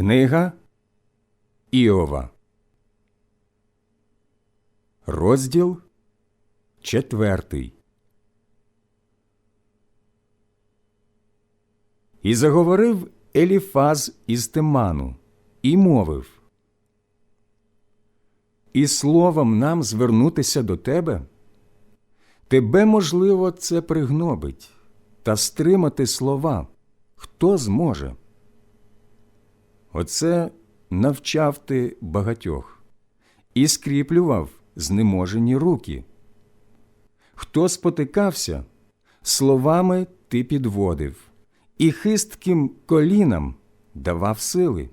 Книга Іова. Розділ четвертий. І заговорив Еліфаз із Теману і мовив І словом нам звернутися до тебе? Тебе, можливо, це пригнобить, та стримати слова хто зможе? Оце навчав ти багатьох і скріплював знеможені руки. Хто спотикався, словами ти підводив, і хистким колінам давав сили.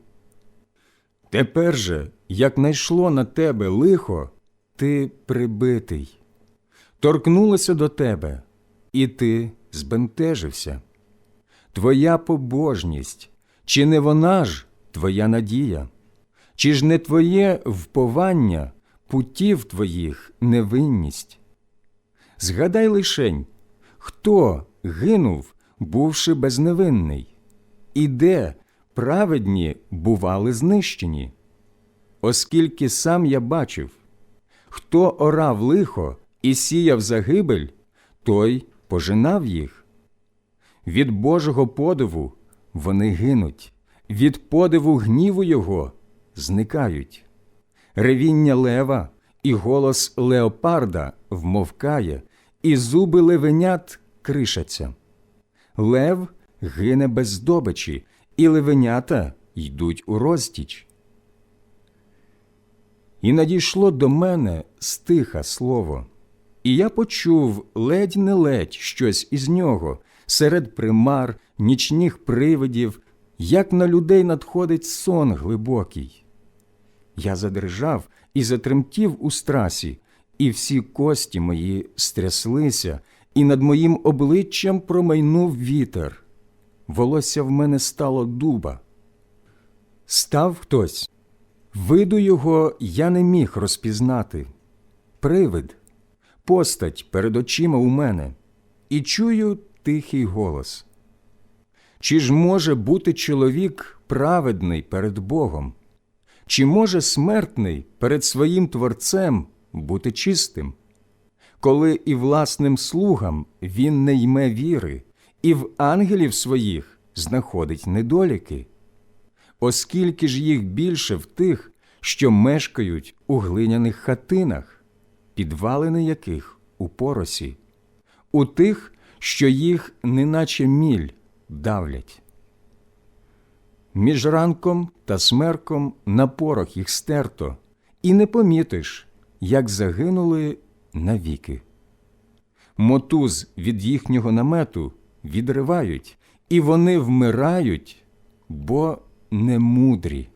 Тепер же, як найшло на тебе лихо, ти прибитий, торкнулося до тебе, і ти збентежився. Твоя побожність, чи не вона ж твоя надія? Чи ж не твоє вповання путів твоїх невинність? Згадай лишень, хто гинув, бувши безневинний, і де праведні бували знищені? Оскільки сам я бачив, хто орав лихо і сіяв загибель, той пожинав їх. Від Божого подиву вони гинуть, від подиву гніву Його зникають. Ревіння лева і голос леопарда вмовкає, і зуби левенят кришаться. Лев гине без здобичі, і левенята йдуть у розтіч. І надійшло до мене стиха слово, і я почув ледь не ледь щось із нього серед примар, нічних привидів, як на людей надходить сон глибокий. Я задрижав і затремтів у страсі, і всі кості мої стряслися, і над моїм обличчям промайнув вітер. Волосся в мене стало дуба. Став хтось. Виду його я не міг розпізнати. Привид, постать перед очима у мене, і чую тихий голос. Чи ж може бути чоловік праведний перед Богом? Чи може смертний перед своїм Творцем бути чистим? Коли і власним слугам він не йме віри, і в ангелів своїх знаходить недоліки? Оскільки ж їх більше в тих, що мешкають у глиняних хатинах, підвалини яких у поросі, у тих, що їх, неначе міль, давлять. Між ранком та смерком на порох їх стерто, і не помітиш, як загинули навіки. Мотуз від їхнього намету відривають, і вони вмирають, бо не мудрі.